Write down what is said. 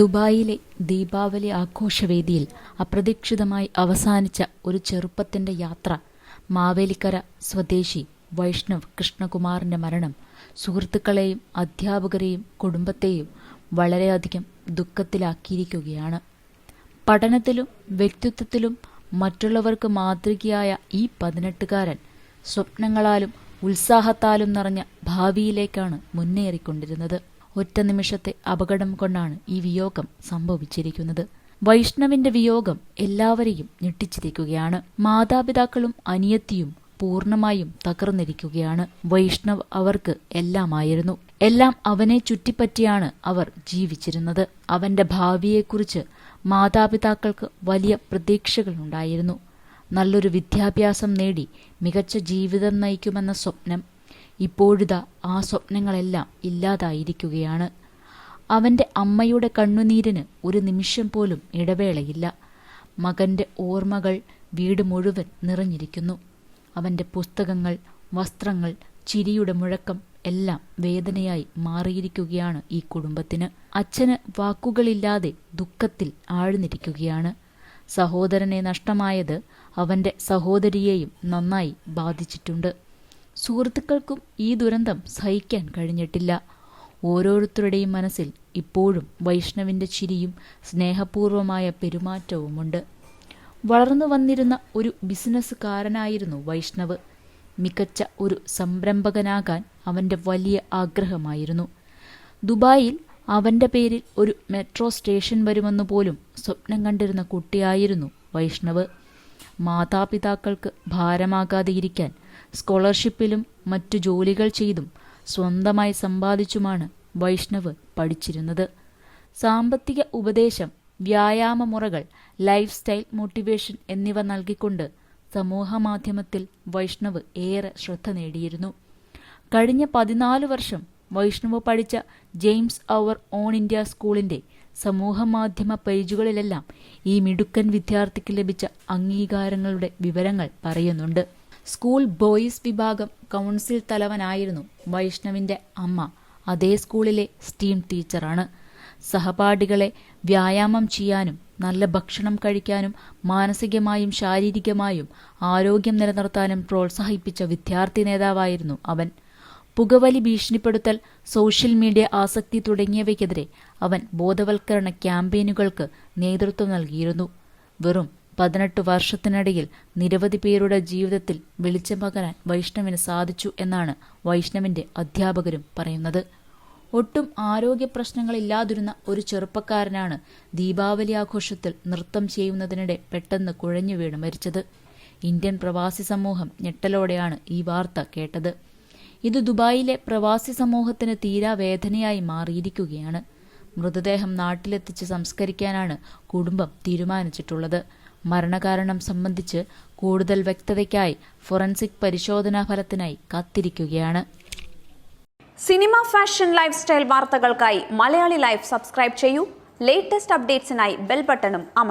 ദുബായിലെ ദീപാവലി ആഘോഷവേദിയിൽ അപ്രതീക്ഷിതമായി അവസാനിച്ച ഒരു ചെറുപ്പത്തിന്റെ യാത്ര മാവേലിക്കര സ്വദേശി വൈഷ്ണവ് കൃഷ്ണകുമാറിന്റെ മരണം സുഹൃത്തുക്കളെയും അധ്യാപകരെയും കുടുംബത്തെയും വളരെയധികം ദുഃഖത്തിലാക്കിയിരിക്കുകയാണ്. പഠനത്തിലും വ്യക്തിത്വത്തിലും മറ്റുള്ളവർക്ക് മാതൃകയായ ഈ പതിനെട്ടുകാരൻ സ്വപ്നങ്ങളാലും ഉത്സാഹത്താലും നിറഞ്ഞ ഭാവിയിലേക്കാണ് മുന്നേറിക്കൊണ്ടിരുന്നത്. ഒറ്റ നിമിഷത്തെ അപകടം കൊണ്ടാണ് ഈ വിയോഗം സംഭവിച്ചിരിക്കുന്നത്. വൈഷ്ണവിന്റെ വിയോഗം എല്ലാവരെയും ഞെട്ടിച്ചിരിക്കുകയാണ്. മാതാപിതാക്കളും അനിയത്തിയും പൂർണമായും തകർന്നിരിക്കുകയാണ്. വൈഷ്ണവ് അവർക്ക് എല്ലാമായിരുന്നു. എല്ലാം അവനെ ചുറ്റിപ്പറ്റിയാണ് അവർ ജീവിച്ചിരുന്നത്. അവന്റെ ഭാവിയെക്കുറിച്ച് മാതാപിതാക്കൾക്ക് വലിയ പ്രതീക്ഷകളുണ്ടായിരുന്നു. നല്ലൊരു വിദ്യാഭ്യാസം നേടി മികച്ച ജീവിതം നയിക്കുമെന്ന സ്വപ്നം ഇപ്പോഴിതാ ആ സ്വപ്നങ്ങളെല്ലാം ഇല്ലാതായിരിക്കുകയാണ്. അവന്റെ അമ്മയുടെ കണ്ണുനീരിന് ഒരു നിമിഷം പോലും ഇടവേളയില്ല. മകന്റെ ഓർമ്മകൾ വീട് മുഴുവൻ നിറഞ്ഞിരിക്കുന്നു. അവന്റെ പുസ്തകങ്ങൾ വസ്ത്രങ്ങൾ ചിരിയുടെ മുഴക്കം എല്ലാം വേദനയായി മാറിയിരിക്കുകയാണ് ഈ കുടുംബത്തിന്. അച്ഛന് വാക്കുകളില്ലാതെ ദുഃഖത്തിൽ ആഴ്ന്നിരിക്കുകയാണ്. സഹോദരനെ നഷ്ടമായത് അവന്റെ സഹോദരിയെയും നന്നായി ബാധിച്ചിട്ടുണ്ട്. സുഹൃത്തുക്കൾക്കും ഈ ദുരന്തം സഹിക്കാൻ കഴിഞ്ഞിട്ടില്ല. ഓരോരുത്തരുടെയും മനസ്സിൽ ഇപ്പോഴും വൈഷ്ണവിന്റെ ചിരിയും സ്നേഹപൂർവമായ പെരുമാറ്റവുമുണ്ട്. വളർന്നു വന്നിരുന്ന ഒരു ബിസിനസ്സുകാരനായിരുന്നു വൈഷ്ണവ്. മികച്ച ഒരു സംരംഭകനാകാൻ അവന്റെ വലിയ ആഗ്രഹമായിരുന്നു. ദുബായിൽ അവന്റെ പേരിൽ ഒരു മെട്രോ സ്റ്റേഷൻ വരുമെന്ന് പോലും സ്വപ്നം കണ്ടിരുന്ന കുട്ടിയായിരുന്നു വൈഷ്ണവ്. മാതാപിതാക്കൾക്ക് ഭാരമാകാതെയിരിക്കാൻ സ്കോളർഷിപ്പിലും മറ്റു ജോലികൾ ചെയ്തും സ്വന്തമായി സമ്പാദിച്ചുമാണ് വൈഷ്ണവ് പഠിച്ചിരുന്നത്. സാമ്പത്തിക ഉപദേശം വ്യായാമമുറകൾ ലൈഫ് സ്റ്റൈൽ മോട്ടിവേഷൻ എന്നിവ നൽകിക്കൊണ്ട് സമൂഹമാധ്യമത്തിൽ വൈഷ്ണവ് ഏറെ ശ്രദ്ധ നേടിയിരുന്നു. കഴിഞ്ഞ പതിനാല് വർഷം വൈഷ്ണവ് പഠിച്ച ജെയിംസ് അവർ ഓൺ ഇന്ത്യ സ്കൂളിന്റെ സമൂഹമാധ്യമ പേജുകളിലെല്ലാം ഈ മിടുക്കൻ വിദ്യാർത്ഥിക്ക് ലഭിച്ച അംഗീകാരങ്ങളുടെ വിവരങ്ങൾ പറയുന്നുണ്ട്. സ്കൂൾ ബോയ്സ് വിഭാഗം കൗൺസിൽ തലവനായിരുന്നു വൈഷ്ണവിന്റെ അമ്മ. അതേ സ്കൂളിലെ സ്റ്റീം ടീച്ചറാണ്. സഹപാഠികളെ വ്യായാമം ചെയ്യാനും നല്ല ഭക്ഷണം കഴിക്കാനും മാനസികമായും ശാരീരികമായും ആരോഗ്യം നിലനിർത്താനും പ്രോത്സാഹിപ്പിച്ച വിദ്യാർത്ഥി നേതാവായിരുന്നു അവൻ. പുകവലി ഭീഷണിപ്പെടുത്തൽ സോഷ്യൽ മീഡിയ ആസക്തി തുടങ്ങിയവയ്ക്കെതിരെ അവൻ ബോധവൽക്കരണ ക്യാമ്പയിനുകൾക്ക് നേതൃത്വം നൽകിയിരുന്നു. വെറും പതിനെട്ട് വർഷത്തിനിടയിൽ നിരവധി പേരുടെ ജീവിതത്തിൽ വെളിച്ചം പകരാൻ വൈഷ്ണവിന് സാധിച്ചു എന്നാണ് വൈഷ്ണവിന്റെ അധ്യാപകരും പറയുന്നത്. ഒട്ടും ആരോഗ്യ പ്രശ്നങ്ങളില്ലാതിരുന്ന ഒരു ചെറുപ്പക്കാരനാണ് ദീപാവലി ആഘോഷത്തിൽ നൃത്തം ചെയ്യുന്നതിനിടെ പെട്ടെന്ന് കുഴഞ്ഞു വീണ് മരിച്ചത്. ഇന്ത്യൻ പ്രവാസി സമൂഹം ഞെട്ടലോടെയാണ് ഈ വാർത്ത കേട്ടത്. ഇത് ദുബായിലെ പ്രവാസി സമൂഹത്തിന് തീരാ വേദനയായി മാറിയിരിക്കുകയാണ്. മൃതദേഹം നാട്ടിലെത്തിച്ച് സംസ്കരിക്കാനാണ് കുടുംബം തീരുമാനിച്ചിട്ടുള്ളത്. മരണകാരണം സംബന്ധിച്ച് കൂടുതൽ വ്യക്തതയ്ക്കായി ഫോറൻസിക് പരിശോധനാ ഫലത്തിനായി കാത്തിരിക്കുകയാണ്. സിനിമ ഫാഷൻ ലൈഫ് സ്റ്റൈൽ വാർത്തകൾക്കായി മലയാളി ലൈഫ് സബ്സ്ക്രൈബ് ചെയ്യൂ. ലേറ്റസ്റ്റ് അപ്ഡേറ്റ്സിനായി ബെൽ ബട്ടണും അമർ